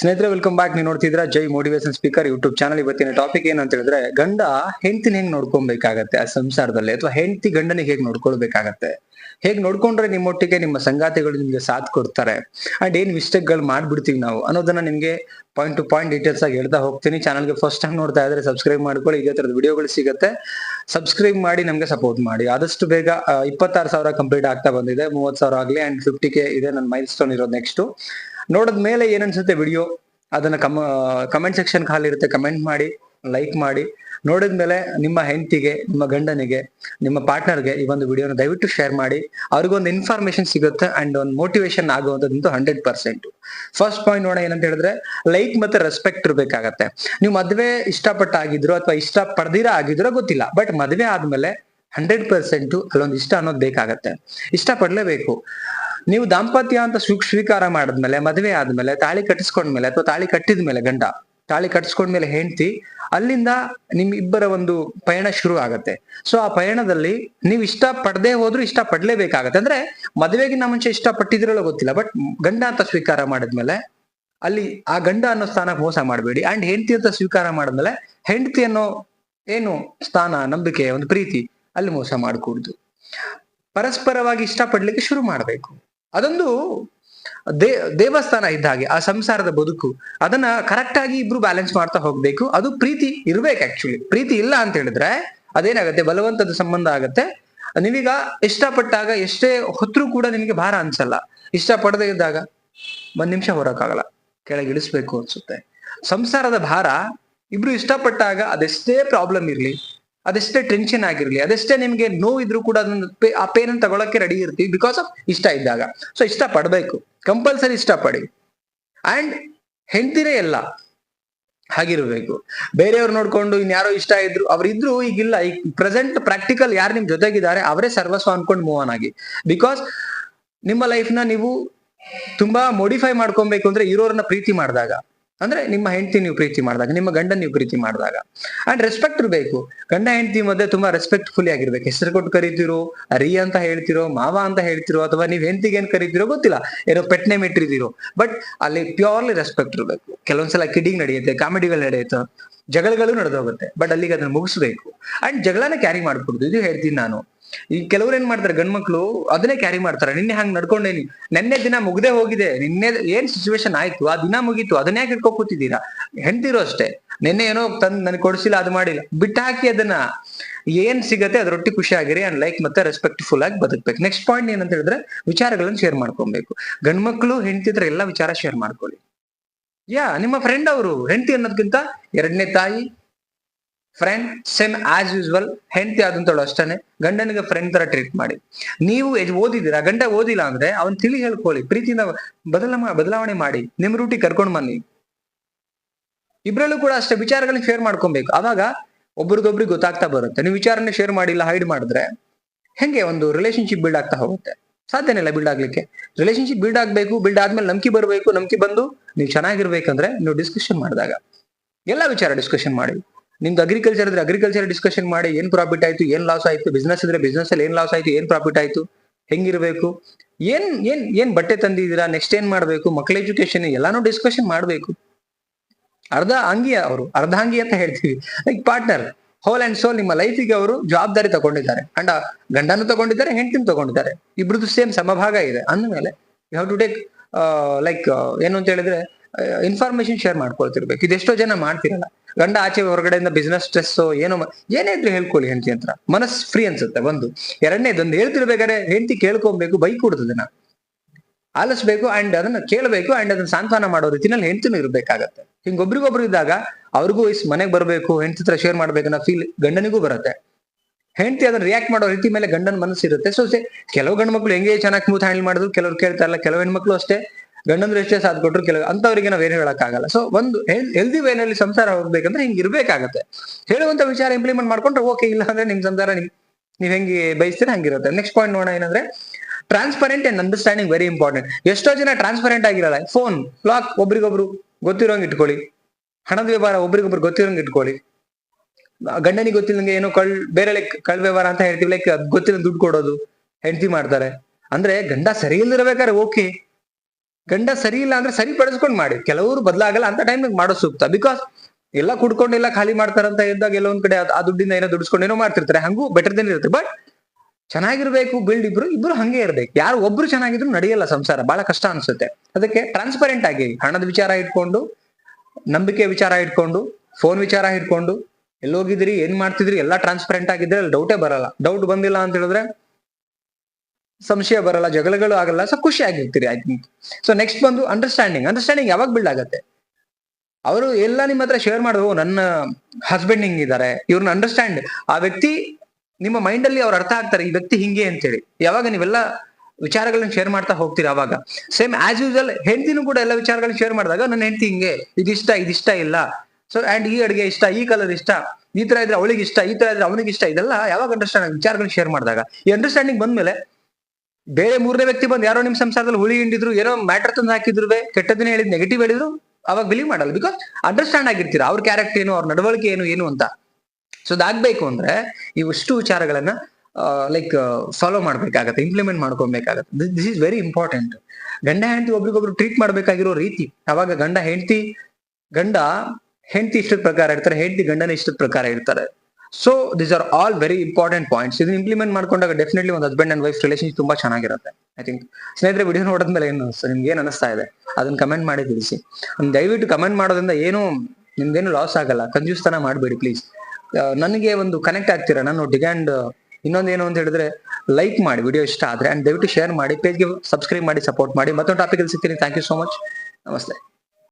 ಸ್ನೇಹಿತರೆ welcome back ನೀವು ನೋಡ್ತಿದ್ರ Jai motivation speaker YouTube channel ಇವತ್ತಿನ ಟಾಪಿಕ್ ಏನಂತ ಹೇಳಿದ್ರೆ, ಗಂಡ ಹೆಂಡತಿನ ಹೆಂಗ್ ನೋಡ್ಕೊಬೇಕಾಗತ್ತೆ? ಆ ಸಂಸಾರದಲ್ಲಿ ಅಥವಾ ಹೆಂಡತಿ ಗಂಡನಿಗೆ ಹೇಗ್ ನೋಡ್ಕೊಳ್ಬೇಕಾಗತ್ತೆ? ಹೇಗ್ ನೋಡ್ಕೊಂಡ್ರೆ ನಿಮ್ಮೊಟ್ಟಿಗೆ ನಿಮ್ಮ ಸಂಗಾತಿಗಳು ನಿಮ್ಗೆ ಸಾಥ್ ಕೊಡ್ತಾರೆ? ಅಂಡ್ ಏನ್ ಮಿಸ್ಟೇಕ್ಗಳು ಮಾಡ್ಬಿಡ್ತೀವಿ ನಾವು? ಅನ್ನೋದನ್ನ ನಿಮ್ಗೆ ಪಾಯಿಂಟ್ ಟು ಪಾಯಿಂಟ್ ಡೀಟೇಲ್ಸ್ ಆಗಿ ಹೇಳ್ತಾ ಹೋಗ್ತೀನಿ. ಚಾನಲ್ಗೆ ಫಸ್ಟ್ ಟೈಮ್ ನೋಡ್ತಾ ಇದ್ರೆ ಸಬ್ಸ್ಕ್ರೈಬ್ ಮಾಡ್ಕೊಳ್ಳಿ. ಇದೇ ತರದ ವಿಡಿಯೋಗಳು ಸಿಗುತ್ತೆ. ಸಬ್ಸ್ಕ್ರೈಬ್ ಮಾಡಿ ನಮ್ಗೆ ಸಪೋರ್ಟ್ ಮಾಡಿ. ಆದಷ್ಟು ಬೇಗ ಇಪ್ಪತ್ತಾರು ಸಾವಿರ ಕಂಪ್ಲೀಟ್ ಆಗ್ತಾ ಬಂದಿದೆ. ಮೂವತ್ ಸಾವಿರ ಆಗ್ಲಿ ಅಂಡ್ ಫಿಫ್ಟಿ ಕೆ ಇದೆ ನನ್ನ ಮೈಲ್ ಸ್ಟೋನ್ ಇರೋದು ನೆಕ್ಸ್ಟ್ ನೋಡಿದ್ಮೇಲೆ ಮೇಲೆ ಏನನ್ಸುತ್ತೆ ವಿಡಿಯೋ ಅದನ್ನ ಕಮ ಕಮೆಂಟ್ ಸೆಕ್ಷನ್ ಖಾಲಿ ಇರುತ್ತೆ ಕಮೆಂಟ್ ಮಾಡಿ ಲೈಕ್ ಮಾಡಿ. ನೋಡಿದ್ಮೇಲೆ ನಿಮ್ಮ ಹೆಂಡತಿಗೆ, ನಿಮ್ಮ ಗಂಡನಿಗೆ, ನಿಮ್ಮ ಪಾರ್ಟ್ನರ್ಗೆ ಈ ಒಂದು ವಿಡಿಯೋನ ದಯವಿಟ್ಟು ಶೇರ್ ಮಾಡಿ. ಅವ್ರಿಗೊಂದು ಇನ್ಫಾರ್ಮೇಶನ್ ಸಿಗುತ್ತೆ ಅಂಡ್ ಒಂದು ಮೋಟಿವೇಶನ್ ಆಗುವಂತದ್ದು ಹಂಡ್ರೆಡ್ ಪರ್ಸೆಂಟ್ ಫಸ್ಟ್ ಪಾಯಿಂಟ್ ನೋಡ ಏನಂತ ಹೇಳಿದ್ರೆ ಲೈಕ್ ಮತ್ತೆ ರೆಸ್ಪೆಕ್ಟ್ ಇರಬೇಕಾಗತ್ತೆ. ನೀವು ಮದ್ವೆ ಇಷ್ಟಪಟ್ಟ ಆಗಿದ್ರು ಅಥವಾ ಇಷ್ಟ ಪಡೆದಿರ ಆಗಿದ್ರೋ ಗೊತ್ತಿಲ್ಲ ಬಟ್ ಮದ್ವೆ ಆದ್ಮೇಲೆ ಹಂಡ್ರೆಡ್ ಪರ್ಸೆಂಟ್ ಅಲ್ಲೊಂದು ಇಷ್ಟ ಅನ್ನೋದು ಬೇಕಾಗತ್ತೆ. ಇಷ್ಟ ಪಡ್ಲೇಬೇಕು. ನೀವು ದಾಂಪತ್ಯ ಅಂತ ಸ್ವೀ- ಸ್ವೀಕಾರ ಮಾಡಿದ್ಮೇಲೆ, ಮದುವೆ ಆದ್ಮೇಲೆ, ತಾಳಿ ಕಟ್ಟಿಸ್ಕೊಂಡ್ಮೇಲೆ ಅಥವಾ ತಾಳಿ ಕಟ್ಟಿದ್ಮೇಲೆ ಗಂಡ, ತಾಳಿ ಕಟ್ಟಿಸ್ಕೊಂಡ್ಮೇಲೆ ಹೆಂಡತಿ, ಅಲ್ಲಿಂದ ನಿಮ್ ಇಬ್ಬರ ಒಂದು ಪಯಣ ಶುರು ಆಗತ್ತೆ. ಸೊ ಆ ಪಯಣದಲ್ಲಿ ನೀವು ಇಷ್ಟ ಪಡದೆ ಹೋದ್ರು ಇಷ್ಟ ಪಡ್ಲೇಬೇಕಾಗತ್ತೆ. ಅಂದ್ರೆ ಮದುವೆಗಿನ್ನ ಮುಂಚೆ ಇಷ್ಟ ಪಟ್ಟಿದ್ರಲ್ಲೋ ಗೊತ್ತಿಲ್ಲ ಬಟ್ ಗಂಡ ಅಂತ ಸ್ವೀಕಾರ ಮಾಡಿದ್ಮೇಲೆ, ಅಲ್ಲಿ ಆ ಗಂಡ ಅನ್ನೋ ಸ್ಥಾನ ಮೋಸ ಮಾಡಬೇಡಿ. ಅಂಡ್ ಹೆಂಡತಿ ಅಂತ ಸ್ವೀಕಾರ ಮಾಡಿದ್ಮೇಲೆ, ಹೆಂಡತಿ ಅನ್ನೋ ಏನು ಸ್ಥಾನ, ನಂಬಿಕೆ, ಒಂದು ಪ್ರೀತಿ, ಅಲ್ಲಿ ಮೋಸ ಮಾಡಕೂಡ್ದು. ಪರಸ್ಪರವಾಗಿ ಇಷ್ಟಪಡ್ಲಿಕ್ಕೆ ಶುರು ಮಾಡಬೇಕು. ಅದೊಂದು ದೇ, ದೇವಸ್ಥಾನ ಇದ್ದ ಹಾಗೆ, ಆ ಸಂಸಾರದ ಬದುಕು. ಅದನ್ನ ಕರೆಕ್ಟ್ ಆಗಿ ಇಬ್ರು ಬ್ಯಾಲೆನ್ಸ್ ಮಾಡ್ತಾ ಹೋಗ್ಬೇಕು. ಅದು ಪ್ರೀತಿ ಇರ್ಬೇಕು ಆಕ್ಚುಲಿ ಪ್ರೀತಿ ಇಲ್ಲ ಅಂತ ಹೇಳಿದ್ರೆ ಅದೇನಾಗುತ್ತೆ? ಬಲವಂತದ ಸಂಬಂಧ ಆಗತ್ತೆ. ನೀವೀಗ ಇಷ್ಟಪಟ್ಟಾಗ ಎಷ್ಟೇ ಹೊತ್ತರೂ ಕೂಡ ನಿಮಗೆ ಭಾರ ಅನ್ಸಲ್ಲ. ಇಷ್ಟ ಪಡದೇ ಇದ್ದಾಗ ಒಂದ್ ನಿಮಿಷ ಹೊರಕ್ಕಾಗಲ್ಲ ಕೆಳಗೆ ಇಳಿಸ್ಬೇಕು ಅನ್ಸುತ್ತೆ. ಸಂಸಾರದ ಭಾರ ಇಬ್ರು ಇಷ್ಟಪಟ್ಟಾಗ ಅದೆಷ್ಟೇ ಪ್ರಾಬ್ಲಮ್ ಇರ್ಲಿ ಅದೆಷ್ಟೇ ಟೆನ್ಷನ್ ಆಗಿರಲಿ, ಅದೆಷ್ಟೇ ನಿಮ್ಗೆ ನೋವಿದ್ರು ಕೂಡ ಅದನ್ನ ಆ ಪೇನ್ ತಗೊಳಕ್ಕೆ ರೆಡಿ ಇರ್ತೀವಿ ಬಿಕಾಸ್ ಆಫ್ ಇಷ್ಟ ಇದ್ದಾಗ. ಸೊ ಇಷ್ಟ ಪಡ್ಬೇಕು. ಕಂಪಲ್ಸರಿ ಇಷ್ಟಪಡಿ ಅಂಡ್ ಹೆಂಡ್ತಿರೇ ಎಲ್ಲ ಹಾಗಿರ್ಬೇಕು. ಬೇರೆಯವ್ರು ನೋಡ್ಕೊಂಡು ಇನ್ಯಾರೋ ಇಷ್ಟ ಇದ್ರು, ಅವ್ರಿದ್ರು ಈಗಿಲ್ಲ. ಈಗ ಪ್ರೆಸೆಂಟ್ ಪ್ರಾಕ್ಟಿಕಲ್ ಯಾರು ನಿಮ್ ಜೊತೆಗಿದ್ದಾರೆ, ಅವರೇ ಸರ್ವಸ್ವ ಅನ್ಕೊಂಡು ಮೂವ್ ಆನ್ ಆಗಿ. ಬಿಕಾಸ್ ನಿಮ್ಮ ಲೈಫ್ನ ನೀವು ತುಂಬಾ ಮೋಡಿಫೈ ಮಾಡ್ಕೊಬೇಕು ಅಂದ್ರೆ ಇರೋರನ್ನ ಪ್ರೀತಿ ಮಾಡಿದಾಗ. ಅಂದ್ರೆ ನಿಮ್ಮ ಹೆಂಡತಿ ನೀವು ಪ್ರೀತಿ ಮಾಡಿದಾಗ, ನಿಮ್ಮ ಗಂಡ ನೀವು ಪ್ರೀತಿ ಮಾಡಿದಾಗ. ಅಂಡ್ ರೆಸ್ಪೆಕ್ಟ್ ಇರಬೇಕು ಗಂಡ ಹೆಂಡತಿ ಮಧ್ಯೆ ತುಂಬಾ ರೆಸ್ಪೆಕ್ಟ್ಫುಲಿ ಆಗಿರ್ಬೇಕು. ಹೆಸರು ಕೊಟ್ಟು ಕರಿತಿರೋ, ರೀ ಅಂತ ಹೇಳ್ತಿರೋ, ಮಾವ ಅಂತ ಹೇಳ್ತಿರೋ, ಅಥವಾ ನೀವು ಹೆಂಡತಿಗೆ ಏನ್ ಕರಿತಿರೋ ಗೊತ್ತಿಲ್ಲ. ಏನೋ ಪೆಟ್ನೆ ಇಟ್ಟಿದ್ದೀರೋ ಬಟ್ ಅಲ್ಲಿ ಪ್ಯೂರ್ಲಿ ರೆಸ್ಪೆಕ್ಟ್ ಇರಬೇಕು ಕೆಲವೊಂದ್ಸಲ ಕಿಡಿಂಗ್ ನಡೆಯುತ್ತೆ, ಕಾಮಿಡಿಗಳು ನಡೆಯುತ್ತೆ, ಜಗಳಗಳು ನಡೆದೋಗುತ್ತೆ. ಬಟ್ ಅಲ್ಲಿಗೆ ಅದನ್ನ ಮುಗಿಸ್ಬೇಕು. ಅಂಡ್ ಜಗಳನ ಕ್ಯಾರಿ ಮಾಡ್ಕೊಡುದು ಇದು ಹೇಳ್ತೀನಿ ನಾನು. ಈ ಕೆಲವ್ರು ಏನ್ ಮಾಡ್ತಾರೆ ಗಂಡ್ಮಕ್ಳು ಅದನ್ನೇ ಕ್ಯಾರಿ ಮಾಡ್ತಾರೆ. ನಿನ್ನೆ ಹಂಗ್ ನಡ್ಕೊಂಡೇನಿ ನಿನ್ನೆ ದಿನ ಮುಗ್ದೇ ಹೋಗಿದೆ. ನಿನ್ನೆ ಏನ್ ಸಿಚುವೇಶನ್ ಆಯ್ತು? ಆ ದಿನ ಮುಗೀತು. ಅದನ್ನ ಯಾಕೆ ಕೂತಿದ್ದೀರಾ? ಹೆಂಡ್ತಿರೋ ಅಷ್ಟೇ. ನಿನ್ನೆ ಏನೋ ತಂದ್ ನನಗೆ ಕೊಡ್ಸಿಲ್ಲ, ಅದು ಮಾಡಿಲ್ಲ. ಬಿಟ್ಟು ಹಾಕಿ ಅದನ್ನ. ಏನ್ ಸಿಗತ್ತೆ ಅದ್ರೊಟ್ಟಿ ಖುಷಿ ಆಗಿರಿ ಅಂಡ್ ಲೈಕ್ ಮತ್ತೆ ರೆಸ್ಪೆಕ್ಟ್ಫುಲ್ ಆಗಿ ಬದುಕ್ಬೇಕು. ನೆಕ್ಸ್ಟ್ ಪಾಯಿಂಟ್ ಏನಂತ ಹೇಳಿದ್ರೆ ವಿಚಾರಗಳನ್ನ ಶೇರ್ ಮಾಡ್ಕೊಬೇಕು. ಗಂಡ್ಮಕ್ಳು ಹೆಂಡತಿ ಎಲ್ಲ ವಿಚಾರ ಶೇರ್ ಮಾಡ್ಕೊಳ್ಳಿ. ಯಾ, ನಿಮ್ಮ ಫ್ರೆಂಡ್ ಅವರು. ಹೆಂಡತಿ ಅನ್ನೋದಕ್ಕಿಂತ ಎರಡನೇ ತಾಯಿ ಫ್ರೆಂಡ್ ಸೇಮ್ ಆಸ್ ಯೂಸ್ವಲ್ ಹೆಂಡತಿ ಆದಂತಳು ಅಷ್ಟೇ ಗಂಡನಿಗೆ ಫ್ರೆಂಡ್ ತರ ಟ್ರೀಟ್ ಮಾಡಿ. ನೀವು ಓದಿದ್ದೀರಾ? ಗಂಡ ಓದಿಲ್ಲ ಅಂದ್ರೆ ಅವ್ನ್ ತಿಳಿ ಹೇಳ್ಕೊಳ್ಳಿ. ಪ್ರೀತಿಯಿಂದ ಬದಲ ಬದಲಾವಣೆ ಮಾಡಿ. ನಿಮ್ ರೂಟಿ ಕರ್ಕೊಂಡ್ ಬನ್ನಿ. ಇಬ್ರಲ್ಲೂ ಕೂಡ ಅಷ್ಟೇ ವಿಚಾರಗಳನ್ನ ಶೇರ್ ಮಾಡ್ಕೊಬೇಕು. ಅವಾಗ ಒಬ್ರಿಗೊಬ್ರಿಗೆ ಗೊತ್ತಾಗ್ತಾ ಬರುತ್ತೆ. ನೀವು ವಿಚಾರನ ಶೇರ್ ಮಾಡಿಲ್ಲ ಹೈಡ್ ಮಾಡಿದ್ರೆ ಹೆಂಗೆ ಒಂದು ರಿಲೇಶನ್ಶಿಪ್ ಬಿಲ್ಡ್ ಆಗ್ತಾ ಹೋಗುತ್ತೆ. ಸಾಧ್ಯನೇ ಇಲ್ಲ ಬಿಲ್ಡ್ ಆಗ್ಲಿಕ್ಕೆ. ರಿಲೇಶನ್ಶಿಪ್ ಬಿಲ್ಡ್ ಆಗ್ಬೇಕು ಬಿಲ್ಡ್ ಆದ್ಮೇಲೆ ನಂಬಿಕೆ ಬರಬೇಕು, ನಂಬಿಕೆ ಬಂದು ನೀವು ಚೆನ್ನಾಗಿರ್ಬೇಕಂದ್ರೆ ನೀವು ಡಿಸ್ಕಷನ್ ಮಾಡಿದಾಗ. ಎಲ್ಲ ವಿಚಾರ ಡಿಸ್ಕಷನ್ ಮಾಡಿ. ನಿಮ್ದು ಅಗ್ರಿಕಲ್ಚರ್ ಇದ್ರೆ ಅಗ್ರಿಕಲ್ಚರ್ ಡಿಸ್ಕಷನ್ ಮಾಡಿ ಏನ್ ಪ್ರಾಫಿಟ್ ಆಯ್ತು, ಏನ್ ಲಾಸ್ ಆಯ್ತು ಬಿಸ್ನೆಸ್ ಇದ್ರೆ ಬಿಸ್ನೆಸ್ ಅಲ್ಲಿ ಏನ್ ಲಾಸ್ ಆಯ್ತು, ಏನ್ ಪ್ರಾಫಿಟ್ ಆಯ್ತು, ಹೆಂಗಿರ್ಬೇಕು, ಏನ್ ಏನ್ ಏನ್ ಬಟ್ಟೆ ತಂದಿದ್ದೀರಾ ನೆಕ್ಸ್ಟ್ ಏನ್ ಮಾಡ್ಬೇಕು ಮಕ್ಕಳ ಎಜುಕೇಶನ್ ಎಲ್ಲಾನು ಡಿಸ್ಕಷನ್ ಮಾಡ್ಬೇಕು. ಅರ್ಧ ಅಂಗಿ ಅವರು, ಅರ್ಧ ಅಂಗಿ ಅಂತ ಹೇಳ್ತೀವಿ. Like partner whole and soul ನಿಮ್ಮ ಲೈಫಿಗೆ ಅವರು ಜವಾಬ್ದಾರಿ ತಗೊಂಡಿದ್ದಾರೆ. ಅಂಡ್, ಗಂಡನು ತಗೊಂಡಿದ್ದಾರೆ, ಹೆಂಡತಿನ ತಗೊಂಡಿದ್ದಾರೆ. ಇಬ್ರದ್ದು ಸೇಮ್ ಸಮಭಾಗ ಇದೆ. ಅಂದಮೇಲೆ you have to take like ಏನು ಅಂತ ಹೇಳಿದ್ರೆ ಇನ್ಫಾರ್ಮೇಶನ್ ಶೇರ್ ಮಾಡ್ಕೊಳ್ತಿರ್ಬೇಕು. ಇದೆಷ್ಟೋ ಜನ ಮಾಡ್ತಿರಲ್ಲ. ಗಂಡ ಆಚೆ ಹೊರಗಡೆಯಿಂದ ಬಿಸ್ನೆಸ್ ಸ್ಟ್ರೆಸ್ ಏನೋ ಏನೇ ಇದ್ರು ಹೇಳ್ಕೊಳ್ಳಿ ಹೆಂಡತಿ ಹತ್ರ. ಮನಸ್ ಫ್ರೀ ಅನ್ಸುತ್ತೆ ಒಂದು ಎರಡನೇದೊಂದು ಹೇಳ್ತಿರ್ಬೇಕಾದ್ರೆ ಹೆಂಡತಿ ಕೇಳ್ಕೊಬೇಕು, ಬೈಕ್ ನಾ. ಆಲಿಸ್ಬೇಕು ಅಂಡ್ ಅದನ್ನ ಕೇಳಬೇಕು ಅಂಡ್ ಅದನ್ನ ಸಾಂತ್ವನ ಮಾಡೋ ರೀತಿನಲ್ಲಿ ಹೆಂಡತಿನೂ ಇರ್ಬೇಕಾಗತ್ತೆ. ಹಿಂಗ ಒಬ್ರಿಗೊಬ್ರು ಇದ್ದಾಗ ಅವ್ರಿಗೂ ಇಸ್, ಮನೆಗೆ ಬರಬೇಕು, ಹೆಂಡತಿ ಹತ್ರ ಶೇರ್ ಮಾಡ್ಬೇಕನ್ನ ಫೀಲ್ ಗಂಡನಿಗೂ ಬರುತ್ತೆ. ಹೆಂಡತಿ ಅದನ್ನ ರಿಯಾಕ್ಟ್ ಮಾಡೋ ರೀತಿ ಮೇಲೆ ಗಂಡನ ಮನಸ್ಸಿರುತ್ತೆ. ಸೊ ಕೆಲವು ಗಂಡು ಮಕ್ಳು ಹೆಂಗೆ ಚೆನ್ನಾಗಿ ಸ್ಮೂತ್ ಹ್ಯಾಂಡಲ್ ಮಾಡಿದ್ರು, ಕೆಲವ್ರು ಕೇಳ್ತಾ ಇಲ್ಲ ಕೆಲವು ಹೆಣ್ಮಕ್ಳು ಅಷ್ಟೇ. ಗಂಡಂದ್ರು ಎಷ್ಟೇ ಸಾಥ್ ಕೊಟ್ಟರು ಕೆಲವು ಅಂತವರಿಗೆ ನಾವೇನು ಹೇಳಕ್ಕಾಗಲ್ಲ. ಸೊ ಒಂದು ಹೆಲ್ದಿ ವೇನಲ್ಲಿ ಸಂಸಾರ ಹೋಗ್ಬೇಕಂದ್ರೆ ಹಿಂಗೆ ಇರ್ಬೇಕಾಗತ್ತೆ. ಹೇಳುವಂತ ವಿಚಾರ ಇಂಪ್ಲಿಮೆಂಟ್ ಮಾಡ್ಕೊಂಡ್ರೆ ಓಕೆ ಇಲ್ಲ ಅಂದ್ರೆ ನಿಮ್ ಸಂಸಾರ ನಿಮ್, ನೀವ್ ಹೆಂಗೆ ಬಯಸ್ತೀರಾ ಹಂಗಿರುತ್ತೆ. ನೆಕ್ಸ್ಟ್ ಪಾಯಿಂಟ್ ನೋಡೋಣ ಏನಂದ್ರೆ transparent and understanding very important ಎಷ್ಟೋ ಜನ ಟ್ರಾನ್ಸ್ಪರೆಂಟ್ ಆಗಿರಲ್ಲ. ಫೋನ್ ಲಾಕ್ ಒಬ್ರಿಗೊಬ್ರು ಗೊತ್ತಿರೋಂಗ್ ಇಟ್ಕೊಳ್ಳಿ. ಹಣದ ವ್ಯವಹಾರ ಒಬ್ರಿಗೊಬ್ರು ಗೊತ್ತಿರೋಂಗ್ ಇಟ್ಕೊಳ್ಳಿ. ಗಂಡನಿಗೆ ಗೊತ್ತಿಲ್ಲಂಗೆ ಏನೋ ಕಳ್ ಬೇರೆ ಲೈಕ್ ಕಳ್ ವ್ಯವಹಾರ ಅಂತ ಹೇಳ್ತೀವಿ ಲೈಕ್ ಗೊತ್ತಿಲ್ಲ ದುಡ್ಡು ಕೊಡೋದು? ಹೆಂಡತಿ ಮಾಡ್ತಾರೆ. ಅಂದ್ರೆ ಗಂಡ ಸರಿ ಇಲ್ದಿರ್ಬೇಕಾದ್ರೆ ಓಕೆ ಗಂಡ ಸರಿ ಇಲ್ಲ ಅಂದ್ರೆ ಸರಿಪಡಿಸ್ಕೊಂಡು ಮಾಡಿ. ಕೆಲವರು ಬದಲಾಗಲ್ಲ ಅಂತ ಟೈಮ್ ಮಾಡೋ ಸೂಕ್ತ. ಬಿಕಾಸ್ ಎಲ್ಲ ಕುಡ್ಕೊಂಡು ಎಲ್ಲ ಖಾಲಿ ಮಾಡ್ತಾರಂತ ಇದ್ದಾಗ ಎಲ್ಲ ಒಂದ್ ಕಡೆ ಆ ದುಡ್ಡಿಂದ ಏನೋ ದುಡಿಸ್ಕೊಂಡು ಏನೋ ಮಾಡ್ತಿರ್ತಾರೆ. ಹಂಗೂ ಬೆಟರ್ ದೇನ್ ಇರುತ್ತೆ. ಬಟ್ ಚೆನ್ನಾಗಿರ್ಬೇಕು ಬಿಲ್ಡ್ ಇಬ್ರು ಇಬ್ರು ಹಂಗೆ ಇರ್ಬೇಕು. ಯಾರು ಒಬ್ರು ಚೆನ್ನಾಗಿದ್ರು ನಡೆಯಲ್ಲ ಸಂಸಾರ. ಬಹಳ ಕಷ್ಟ ಅನ್ಸುತ್ತೆ. ಅದಕ್ಕೆ ಟ್ರಾನ್ಸ್ಪರೆಂಟ್ ಆಗಿ ಹಣದ ವಿಚಾರ ಇಟ್ಕೊಂಡು, ನಂಬಿಕೆ ವಿಚಾರ ಇಟ್ಕೊಂಡು ಫೋನ್ ವಿಚಾರ ಇಟ್ಕೊಂಡು ಎಲ್ಲೋಗಿದ್ರಿ ಏನ್ ಮಾಡ್ತಿದ್ರಿ, ಎಲ್ಲ ಟ್ರಾನ್ಸ್ಪರೆಂಟ್ ಆಗಿದ್ರೆ ಅಲ್ಲಿ ಡೌಟೇ ಬರಲ್ಲ. ಡೌಟ್ ಬಂದಿಲ್ಲ ಅಂತ ಹೇಳಿದ್ರೆ ಸಂಶಯ ಬರಲ್ಲ, ಜಗಳಗಳು ಆಗಲ್ಲ ಸೊ ಖುಷಿ ಆಗಿರ್ತೀರಿ ಐ ಥಿಂಕ್ ಸೊ ನೆಕ್ಸ್ಟ್ ಬಂದು ಅಂಡರ್ಸ್ಟ್ಯಾಂಡಿಂಗ್ ಅಂಡರ್ಸ್ಟ್ಯಾಂಡಿಂಗ್ ಯಾವಾಗ ಬಿಲ್ಡ್ ಆಗತ್ತೆ? ಅವರು ಎಲ್ಲ ನಿಮ್ಮ ಹತ್ರ ಶೇರ್ ಮಾಡಿದ್ರು ನನ್ನ ಹಸ್ಬೆಂಡ್ ಹಿಂಗಿದ್ದಾರೆ ಇವ್ರನ್ನ ಅಂಡರ್ಸ್ಟ್ಯಾಂಡ್ ಆ ವ್ಯಕ್ತಿ ನಿಮ್ಮ ಮೈಂಡ್ ಅಲ್ಲಿ ಅವ್ರು ಅರ್ಥ ಆಗ್ತಾರೆ, ಈ ವ್ಯಕ್ತಿ ಹಿಂಗೆ ಅಂತೇಳಿ. ಯಾವಾಗ ನೀವೆಲ್ಲ ವಿಚಾರಗಳನ್ನ ಶೇರ್ ಮಾಡ್ತಾ ಹೋಗ್ತೀರಿ ಅವಾಗ ಸೇಮ್ ಆಸ್ ಯೂಸಲ್ ಹೆಂಡತಿನೂ ಕೂಡ ಎಲ್ಲ ವಿಚಾರಗಳನ್ನ ಶೇರ್ ಮಾಡಿದಾಗ, ನನ್ನ ಹೆಂಡತಿ ಹಿಂಗೆ, ಇದಿಷ್ಟ ಇದಿಷ್ಟ ಇಲ್ಲ. ಸೊ ಅಂಡ್ ಈ ಅಡುಗೆ ಇಷ್ಟ, ಈ ಕಲರ್ ಇಷ್ಟ, ಈ ತರ ಇದ್ರೆ ಅವಳಿಗೆ ಇಷ್ಟ, ಈ ತರ ಇದ್ರೆ ಅವನಿಗೆ ಇಷ್ಟ, ಇದೆಲ್ಲ ಯಾವಾಗ ಅಂಡರ್ಸ್ಟ್ಯಾಂಡ್ ವಿಚಾರಗಳನ್ನ ಶೇರ್ ಮಾಡಿದಾಗ. ಈ ಅಂಡರ್ಸ್ಟ್ಯಾಂಡಿಂಗ್ ಬಂದ್ಮೇಲೆ ಬೇರೆ ಮೂರನೇ ವ್ಯಕ್ತಿ ಬಂದು ಯಾರೋ ನಿಮ್ ಸಂಸಾರದಲ್ಲಿ ಹುಳಿ ಹಿಂಡಿದ್ರು, ಏನೋ ಮ್ಯಾಟರ್ ತಂದು ಹಾಕಿದ್ರು ಕೆಟ್ಟದನ್ನ ಹೇಳಿದ್ ನೆಗೆಟಿವ್ ಹೇಳಿದ್ರು, ಅವಾಗ ಬಿಲೀವ್ ಮಾಡಲ್ಲ. ಬಿಕಾಸ್ ಅಂಡರ್ಸ್ಟ್ಯಾಂಡ್ ಆಗಿರ್ತೀರಾ, ಅವ್ರ ಕ್ಯಾರೆಕ್ಟರ್ ಏನು, ಅವ್ರ ನಡವಳಿಕೆ ಏನು ಏನು ಅಂತ. ಸೊ ಅದಾಗ್ಬೇಕು ಅಂದ್ರೆ ಇವಿಷ್ಟು ವಿಚಾರಗಳನ್ನ ಲೈಕ್ ಫಾಲೋ ಮಾಡ್ಬೇಕಾಗತ್ತೆ ಇಂಪ್ಲಿಮೆಂಟ್ ಮಾಡ್ಕೊಬೇಕಾಗತ್ತೆ ದಿಸ್ ಇಸ್ ವೆರಿ ಇಂಪಾರ್ಟೆಂಟ್ ಗಂಡ, ಹೆಂಡತಿ ಒಬ್ರಿಗೊಬ್ರು ಟ್ರೀಟ್ ಮಾಡ್ಬೇಕಾಗಿರೋ ರೀತಿ, ಅವಾಗ ಗಂಡ, ಹೆಂಡತಿ ಗಂಡ, ಹೆಂಡತಿ ಇಷ್ಟದ ಪ್ರಕಾರ ಇರ್ತಾರೆ, ಹೆಂಡತಿ ಗಂಡನ ಇಷ್ಟದ ಪ್ರಕಾರ ಇರ್ತಾರೆ. So these are all very important points ಇದನ್ನ ಇಂಪ್ಲಿಮೆಂಟ್ ಮಾಡ್ಕೊಂಡಾಗ ಡೆಫಿನೆಟ್ಲಿ ಒಂದು ಹಸ್ಬೆಂಡ್ ಅಂಡ್ ವೈಫ್ ರಿಲೇಶನ್ ತುಂಬಾ ಚೆನ್ನಾಗಿರುತ್ತೆ ಐ ಥಿಂಕ್ ಸ್ನೇಹಿತರೆ ವಿಡಿಯೋ ನೋಡಿದ್ಮೇಲೆ ಏನು ನಿಮ್ಗೆ ಏನು ಅನಿಸ್ತಾ ಇದೆ? ಅದನ್ನ ಕಮೆಂಟ್ ಮಾಡಿ ತಿಳಿಸಿ. ದಯವಿಟ್ಟು ಕಮೆಂಟ್ ಮಾಡೋದ್ರಿಂದ ಏನು ನಿಮ್ದೇನು ಲಾಸ್ ಆಗಲ್ಲ. ಕಂಜೂಸ್ತನ ಮಾಡಬೇಡಿ ಪ್ಲೀಸ್ ನನಗೆ ಒಂದು ಕನೆಕ್ಟ್ ಆಗ್ತೀರಾ? ನಾನು ಡಿಗ್ಯಾಂಡ್ ಇನ್ನೊಂದೇನು ಅಂತ ಹೇಳಿದ್ರೆ ಲೈಕ್ ಮಾಡಿ ವಿಡಿಯೋ ಇಷ್ಟ ಆದ್ರೆ. ಅಂಡ್ ದಯವಿಟ್ಟು ಶೇರ್ ಮಾಡಿ ಪೇಜ್ಗೆ ಸಬ್ಸ್ಕ್ರೈಬ್ ಮಾಡಿ ಸಪೋರ್ಟ್ ಮಾಡಿ. ಮತ್ತೊಂದು ಟಾಪಿಕ್ ಸಿಗ್ತೀನಿ. ಥ್ಯಾಂಕ್ ಯು ಸೋ ಮಚ್ ನಮಸ್ತೆ.